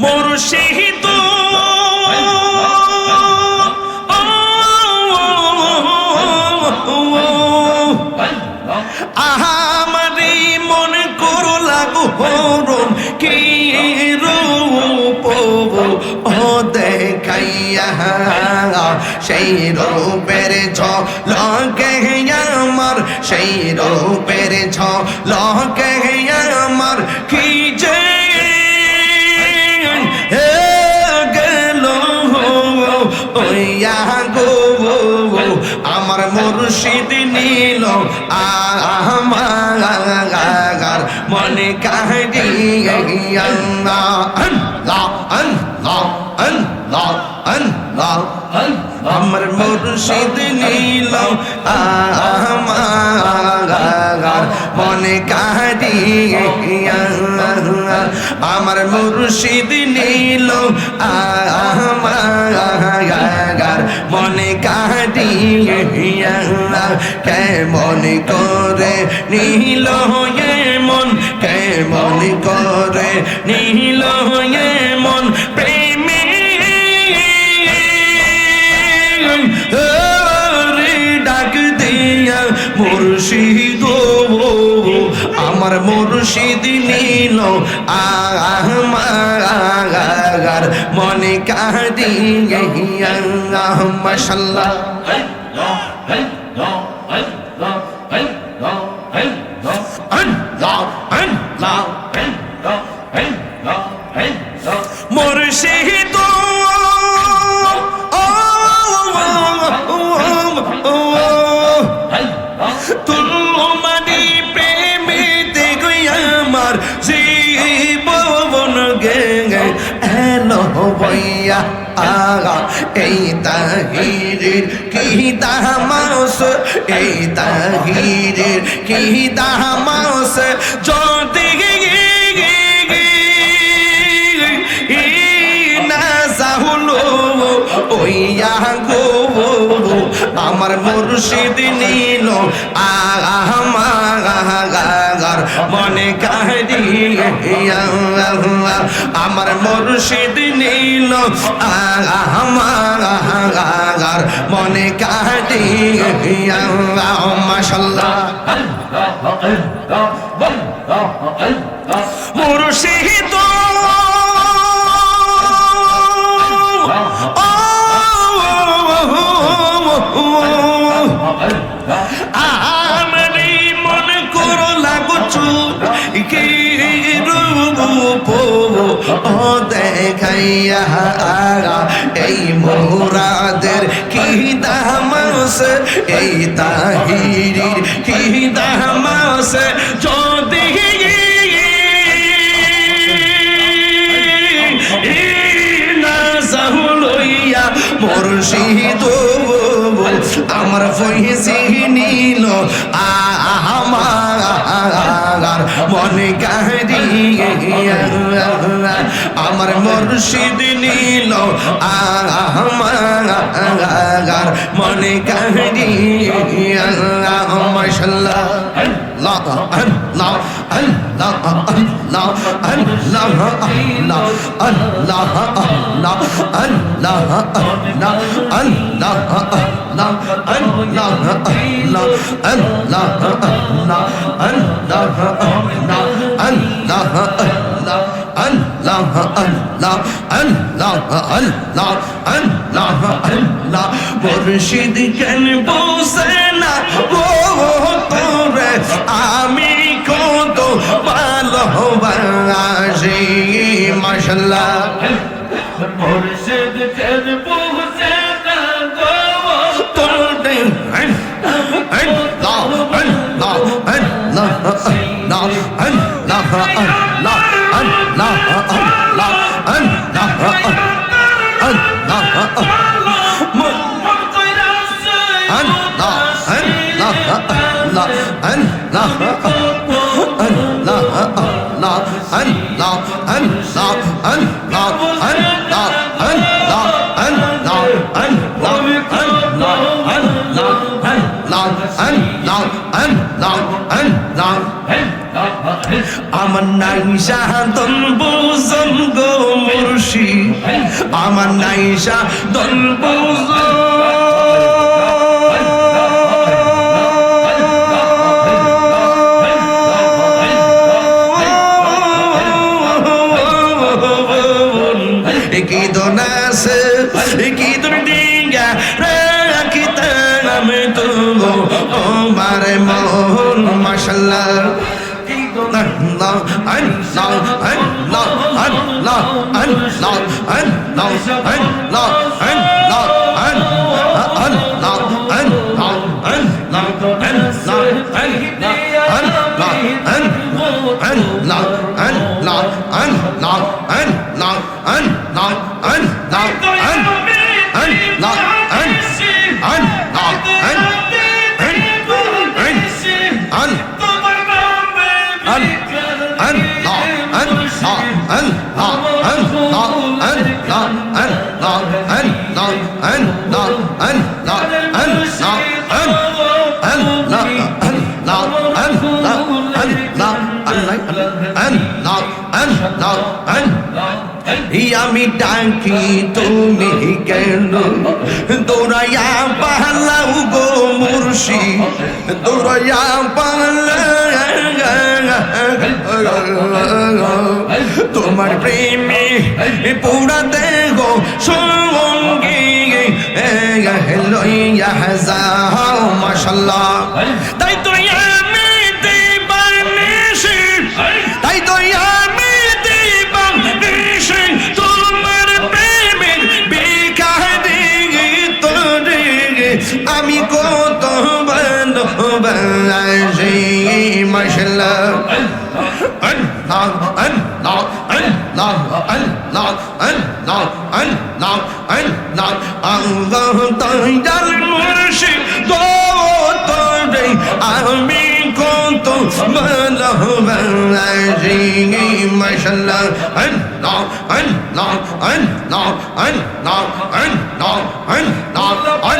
মুর্শিদ আহামারি মন করো লাগু হরম কি রূপ ও দেখাইয়া সেই রূপের ছ লকে আমার, সেই রূপের ছ লকে মুর্শিদ নীল, আমার মনে কাহিয়া আমার মুর্শিদ নীল, আমার মনে কাহিয়া আমার মুর্শিদ নীল, আমার মনে কাটিয়া কেমন করে নীল মন? কেমন করে নীল মন? প্রেমী ডাক দিয়া মুর্শিদ আমার মুর্শিদ নীল। আমার মনে কাহিয়া মশাল্লাহ ثم আগা এই তাহিরের কি দামাস? এই তাহিরের কি দামাস? যদি ওইয়া গো আমার মুর্শিদ নীল আমার মনে কাহিয়া আমার মুর্শিদ নীল আমার মনে কাহিয়া মাশাল্লাহ। মুর্শিদ মনে করো দেখাইয়া এই মোরাদের কি দামাস? এই তাহিরির কি দামাস? যদি সাহুলইয়া মুর্শিদ আমার ফইসি আমার মুর্শিদ নীল আমার মনে কাহিয়া মাশাল্লাহ আল্লাহ মুর্শিদ কেন বসে না ও Oh, আমার নাই শাহাদন বোজন গো মুর্শি আমার নাই শাহাদন বোজন and আমি ডাকি তুমি কেন দৌড়াইয়া পালাও গো মুর্শি দৌড়াইয়া পালা তোমার প্রেমে পুরা দেহ সঙ্গী يحزن ما شاء الله নাম আল নাম আল নাম আল নাম আল নাম আল্লাহ তাইয়ার মুর্শিদ গো তোরে আমি কত মালাহ বাজিনি মাশাআল্লাহ আল নাম আল নাম আল নাম আল নাম আল নাম আল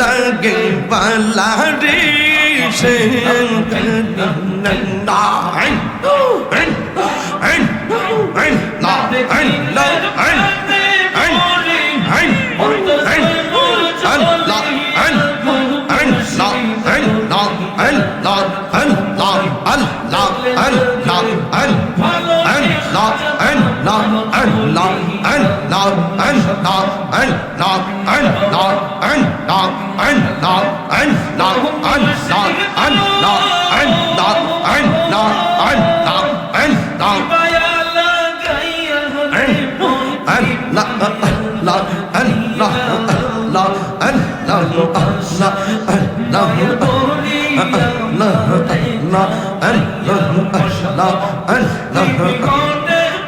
লাগে পালা রে সে Nanda Allah, Allah, Allah, Allah, Allah,